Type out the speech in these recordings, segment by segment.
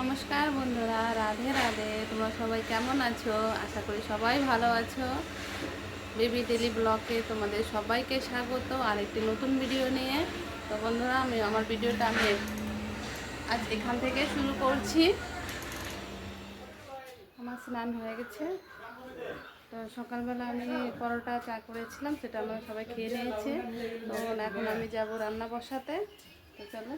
নমস্কার বন্ধুরা, রাধে রাধে। তোমরা সবাই কেমন আছো? আশা করি সবাই ভালো আছো। বেবি ডেলি ব্লকে তোমাদের সবাইকে স্বাগত। আর একটি নতুন ভিডিও নিয়ে। তো বন্ধুরা, আমি আমার ভিডিওটা আমি আজ এখান থেকে শুরু করছি। আমার স্নান হয়ে গেছে। তো সকালবেলা আমি পরোটা চা করেছিলাম, সেটা আমরা সবাই খেয়ে নিয়েছে। তো এখন আমি যাব রান্না বসাতে তো চলো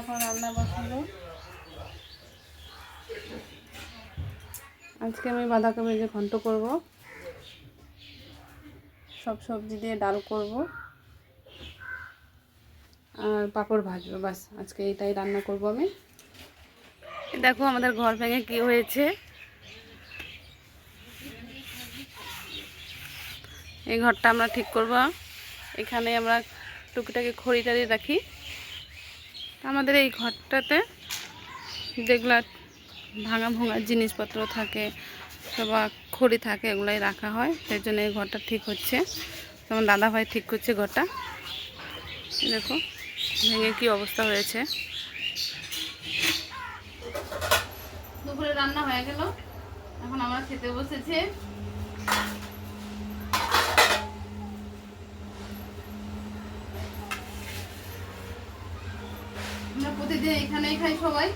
এখন রান্না আজকে আমি বাঁধাকপি যে ঘন্ট করব। সব সবজি দিয়ে ডাল করব। আর পাঁপড় ভাজবো, বাস। আজকে এটাই রান্না করব আমি। দেখো আমাদের ঘর ভেঙে কি হয়েছে। এই ঘরটা আমরা ঠিক করব। এখানে আমরা টুকিটাকি খড়ি টাড়ি রাখি আমাদের এই ঘরটাতে যেগুলা ভাঙা ভোঙা জিনিসপত্র থাকে বা খড়ি থাকে, এগুলাই রাখা হয়। সেই জন্য এই ঘরটা ঠিক হচ্ছে। যেমন দাদাভাই ঠিক করছে ঘরটা। দেখো, ভেঙে কি অবস্থা হয়েছে। দুপুরে রান্না হয়ে গেল। এখন আমরা খেতে বসেছে। আমরা প্রতিদিন এখানেই খাই সবাই।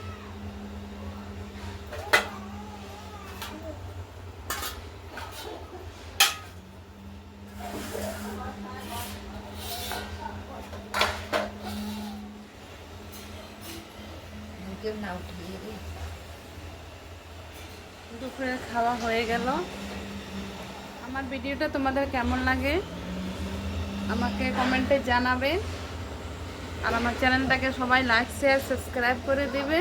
দুপুরের খাওয়া হয়ে গেল। আমার ভিডিওটা তোমাদের কেমন লাগে? আমাকে কমেন্টে জানাবে। আর আমার চ্যানেলটাকে সবাই লাইক শেয়ার সাবস্ক্রাইব করে দেবে।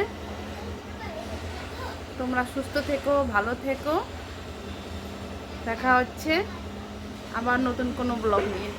তোমরা সুস্থ থেকো, ভালো থেকো। দেখা হচ্ছে আবার নতুন কোনো ব্লগ নিয়ে।